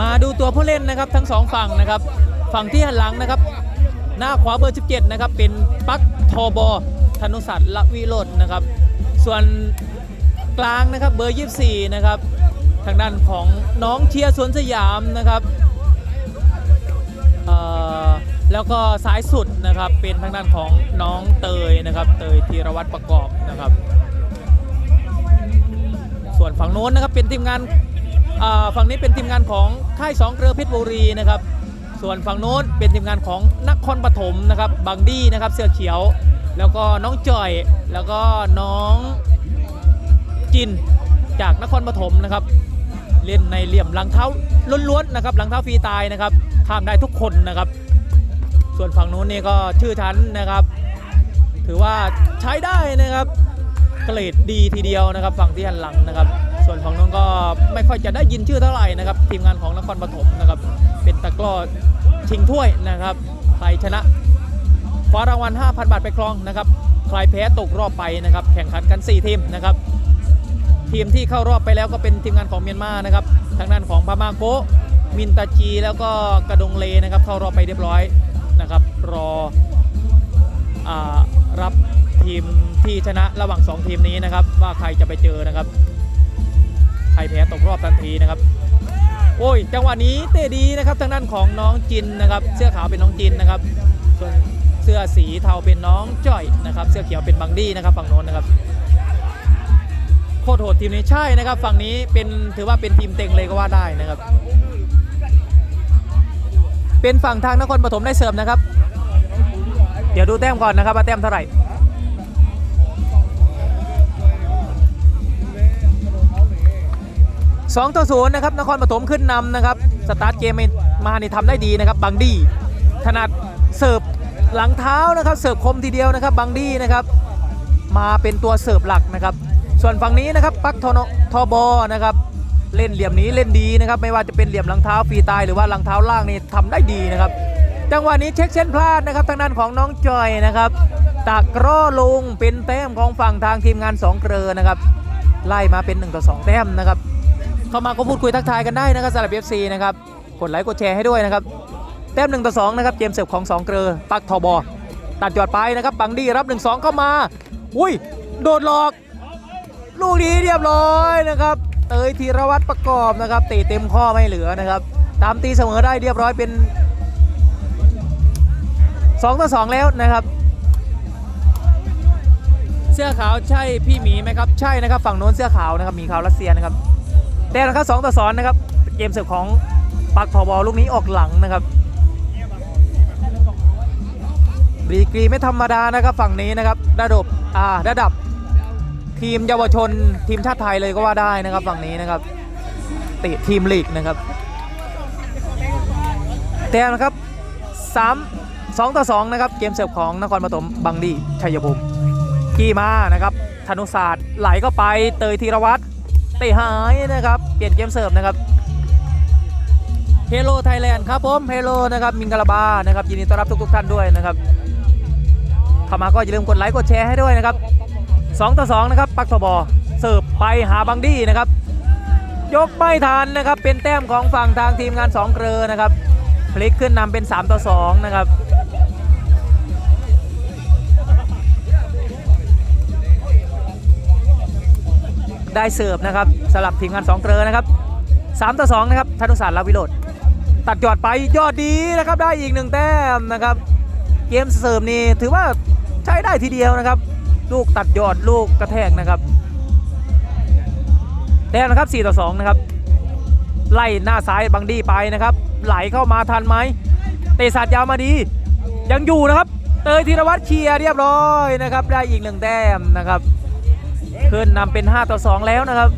มาดูตัวผู้เล่นนะครับทั้งสองฝั่งนะครับ ฝั่งที่หันหลังนะครับ หน้าขวาเบอร์ 17 นะครับ เป็นปักทอบอธนุสัตว์ละวิโรจน์นะครับ ส่วนกลางนะครับเบอร์ 24 นะครับ ทางด้านของน้องเชียร์สวนสยามนะครับแล้วก็ซ้ายสุดนะครับเป็นทางด้านของน้องเตยนะครับเตยธีรวัตรประกอบนะครับ ส่วนฝั่งโน้นนะครับเป็นทีมงาน ฝั่งนี้เป็นทีมงานของค่ายสองเกลือเพชรบุรีนะครับ ส่วนฝั่งโน้นเป็นทีมงานของนครปฐมนะครับบางดี้นะครับเสื้อเขียว แล้วก็น้องจอย แล้วก็น้องจินจากนครปฐมนะครับ เล่นในเหลี่ยมหลังเท้าล้วนๆนะครับหลังเท้าฟรีตายนะครับข้ามได้ทุกคนนะครับ ส่วนฝั่งโน้นนี่ก็ชื่อชั้นนะครับ ถือว่าใช้ได้นะครับเกรดดีทีเดียวนะครับ ฝั่งที่หันหลังนะครับ ส่วนฝั่งนู้นก็ไม่ค่อยจะได้ยินชื่อเท่าไหร่นะครับ ทีมงานของนครปฐมนะครับ เป็นตะกร้อชิงถ้วยนะครับ ใครชนะคว้ารางวัล 5,000 บาทไปครองนะครับ ใครแพ้ตกรอบไปนะครับ แข่งขันกัน 4 ทีมนะครับ ทีมที่เข้ารอบไปแล้วก็เป็นทีมงานของเมียนมานะครับ ทางด้านของพม่าโกมินตาจีแล้วก็กระดงเลนะครับ เข้ารอบไปเรียบร้อยนะครับ รออรับทีมที่ชนะระหว่าง 2 ทีมนี้นะครับ ว่าใครจะไปเจอนะครับ ใครแพ้ตกรอบทันทีนะครับ โอ้ย จังหวะนี้เตะดีนะครับทางด้านของน้องจินนะครับ เสื้อขาวเป็นน้องจินนะครับ ส่วนเสื้อสีเทาเป็นน้องจ้อยนะครับ เสื้อเขียวเป็นบังดี้นะครับ ฝั่งโน้นนะครับโคตรโหดทีมนี้ใช่นะครับ ฝั่งนี้เป็นถือว่าเป็นทีมเต็งเลยก็ว่าได้นะครับ เป็นฝั่งทางนครปฐมได้เสริมนะครับ เดี๋ยวดูแต้มก่อนนะครับว่าแต้มเท่าไหร่ สองต่อศูนย์นะครับนครปฐมขึ้นนำนะครับสตาร์ทเกมมานี่ทำได้ดีนะครับบังดี้ถนัดเสิร์ฟหลังเท้านะครับเสิร์ฟคมทีเดียวนะครับบังดี้นะครับมาเป็นตัวเสิร์ฟหลักนะครับส่วนฝั่งนี้นะครับปักทอนทอบอนะครับเล่นเหลี่ยมนี้เล่นดีนะครับไม่ว่าจะเป็นเหลี่ยมหลังเท้าฟรีตายหรือว่าหลังเท้าล่างนี่ทำได้ดีนะครับจังหวะนี้เช็คเส้นพลาดนะครับทางด้านของน้องจอยนะครับตากร้อลงเป็นแต้มของฝั่งทางทีมงานสองเกลอนะครับไล่มาเป็น1ต่อ2แต้มนะครับ เข้ามาก็พูดคุยทักทายกันได้นะครับสำหรับ FC นะครับกดไลค์กดแชร์ให้ด้วยนะครับแต้ม1ต่อ2นะครับเกมเสิร์ฟของ2เกลอปักทอบอตัดจอดไปนะครับบังดี้รับ1-2เข้ามาอุ้ยโดดหลอก ลูกนี้เรียบร้อยนะครับเตยธีรวัตรประกอบนะครับเตะเต็มข้อไม่เหลือนะครับ ตามตีเสมอได้เรียบร้อยเป็น2ต่อ2แล้วนะครับ เสื้อขาวใช่พี่หมีไหมครับใช่นะครับ ฝั่งโน้นเสื้อขาวนะครับหมีขาวรัสเซียนะครับ แต่นะครับสองต่อสองนะครับ เกมเสิร์ฟของปักทอบอลูกนี้ออกหลังนะครับดีกรีไม่ธรรมดานะครับฝั่งนี้นะครับระดับอ่าระดับทีมเยาวชนทีมชาติไทยเลยก็ว่าได้นะครับฝั่งนี้นะครับติทีมลีกนะครับแต่นะครับสามสองต่อสองนะครับเกมเสิร์ฟของนครปฐมบังดีชัยภูมิกี่มานะครับธนุศาสตร์ไหลเข้าไปเตยธีรวัตร เตะหายนะครับ เปลี่ยนเกมเสิร์ฟนะครับเฮโลไทยแลนด์ครับผมเฮโลนะครับมิงกาลาบานะครับยินดีต้อนรับทุกๆท่านด้วยนะครับเข้ามาก็อย่าลืมกดไลค์กดแชร์ให้ด้วยนะครับ2ต่อ2นะครับปักทบอเสิร์ฟไปหาบังดี้นะครับ ยกไม่ทันนะครับเป็นแต้มของฝั่งทางทีมงาน2เกลอนะครับพลิกขึ้นนำเป็น 3 ต่อ2นะครับ ได้เสิร์ฟนะครับสลับทีมงาน2เกลอนะครับ3ต่อ2นะครับธนุสารลาวิโรดตัดยอดไปยอดดีนะครับได้อีกหนึ่งแต้มนะครับ เกมเสิร์ฟนี่ถือว่าใช้ได้ทีเดียวนะครับ ลูกตัดยอดลูกกระแทกนะครับแต้มนะครับ4ต่อ2นะครับไล่หน้าซ้ายบังดี้ไปนะครับ ไหลเข้ามาทันไหมเตะสัตว์ยาวมาดี ยังอยู่นะครับ เตยธีรวัตรเคลียร์เรียบร้อยนะครับ ได้อีกหนึ่งแต้มนะครับ ขึ้นนำเป็น 5 ต่อ 2 แล้วนะครับ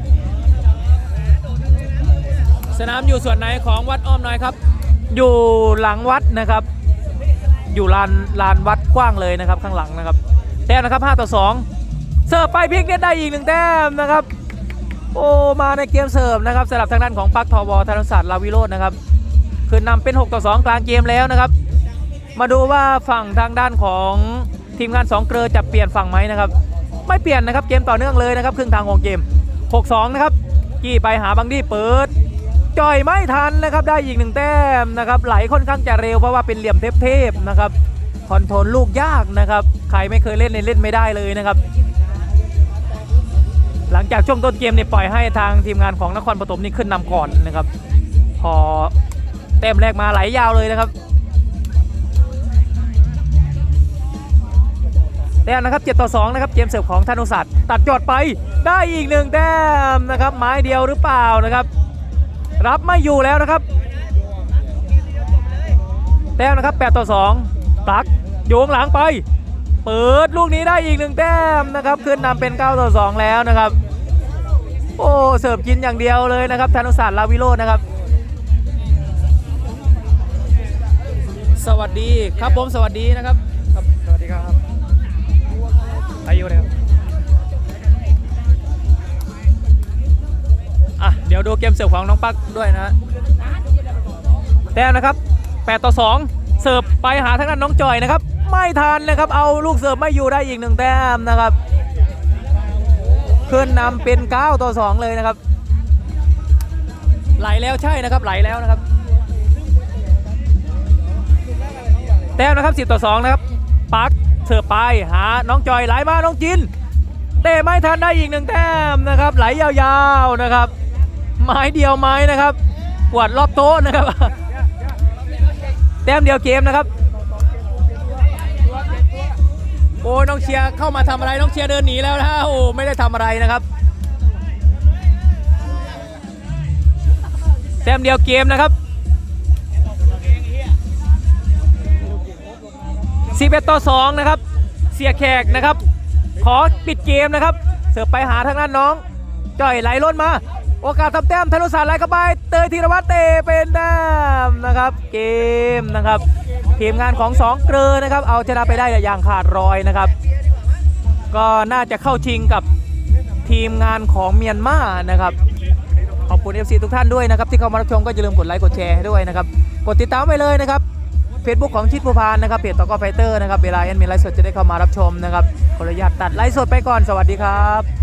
สนามอยู่ส่วนไหนของวัดอ้อมน้อยครับ อยู่หลังวัดนะครับ อยู่ลานลานวัดกว้างเลยนะครับข้างหลังนะครับ แต้มนะครับ 5 ต่อ 2 เสิร์ฟไปเพียงเน็ตได้อีกหนึ่งแต้มนะครับ โอ้มาในเกมเสิร์ฟนะครับสำหรับทางด้านของปักทวธนศาสตร์ลาวิโรจน์นะครับขึ้นนำเป็น 6 ต่อ 2 กลางเกมแล้วนะครับ มาดูว่าฝั่งทางด้านของทีมงาน2เกลอจะเปลี่ยนฝั่งไหมนะครับ ไม่เปลี่ยนนะครับเกมต่อเนื่องเลยนะครับครึ่งทางของเกม 6-2 นะครับกี้ไปหาบังดี้เปิดจ่อยไม่ทันนะครับได้อีกหนึ่งแต้มนะครับไหลค่อนข้างจะเร็วเพราะว่าเป็นเหลี่ยมเทพๆนะครับคอนโทรลลูกยากนะครับใครไม่เคยเล่นเนี่ยเล่นไม่ได้เลยนะครับ หลังจากช่วงต้นเกมเนี่ยปล่อยให้ทางทีมงานของนครปฐมนี่ขึ้นนำก่อนนะครับ พอแต้มแรกมาไหลยาวเลยนะครับ แต้มนะครับ7ต่อ2นะครับเกมเสิร์ฟของธนุสัตว์ตัดจอดไปได้อีกหนึ่งแต้มนะครับไม้เดียวหรือเปล่านะครับ รับไม่อยู่แล้วนะครับ แต้มนะครับ8ต่อ2ปลักโยงหลังไป เปิดลูกนี้ได้อีกหนึ่งแต้มนะครับ ขึ้นนำเป็น9ต่อ2แล้วนะครับโอ้เสิร์ฟกินอย่างเดียวเลยนะครับธนุศาสตร์ลาวิโรจน์นะครับสวัสดีครับผมสวัสดีนะครับ อายุเลยครับอะเดี๋ยวดูเกมเสิร์ฟของน้องปักด้วยนะแต้มนะครับ 8 ต่อ 2 เสิร์ฟไปหาทางด้านน้องจอยนะครับ ไม่ทันนะครับ เอาลูกเสิร์ฟไม่อยู่ได้อีกหนึ่งแต้มนะครับขึ้นนำเป็น 9 ต่อ 2 เลยนะครับ ไหลแล้วใช่นะครับไหลแล้วนะครับ แต้มนะครับ 10 ต่อ 2 นะครับปัก เสิร์ฟไปหาน้องจอยไหลมาน้องจิน เตะไม่ทันได้อีกหนึ่งแต้มนะครับ ไหลยาวๆนะครับ ไม้เดียวไม้นะครับกวาดรอบโต๊ะนะครับ แต้มเดียวเกมนะครับโอ้น้องเชียร์เข้ามาทำอะไรน้องเชียร์เดินหนีแล้วนะโอ้ไม่ได้ทำอะไรนะครับแต้มเดียวเกมนะครับ 11 ต่อ 2 นะครับ เสียแขกนะครับ ขอปิดเกมนะครับ เสิร์ฟไปหาทางด้านน้อง จ่อยไหลล้นมา โอกาสทำแต้มธนุสารไหลเข้าไป เตยธีรวัตรเตเป็นแต้มนะครับ เกมนะครับทีมงานของสองเกลอนะครับ เอาชนะไปได้อย่างขาดรอยนะครับ ก็น่าจะเข้าชิงกับทีมงานของเมียนมานะครับขอบคุณ FC ทุกท่านด้วยนะครับ ที่เข้ามารับชมก็อย่าลืมกดไลค์กดแชร์ด้วยนะครับ กดติดตามไว้เลยนะครับ เฟซบุ๊กของชิดภูพานนะครับเพจตอกอไฟเตอร์นะครับเวลาแอนมีไลฟ์สดจะได้เข้ามารับชมนะครับขออนุญาตตัดไลฟ์สดไปก่อนสวัสดีครับ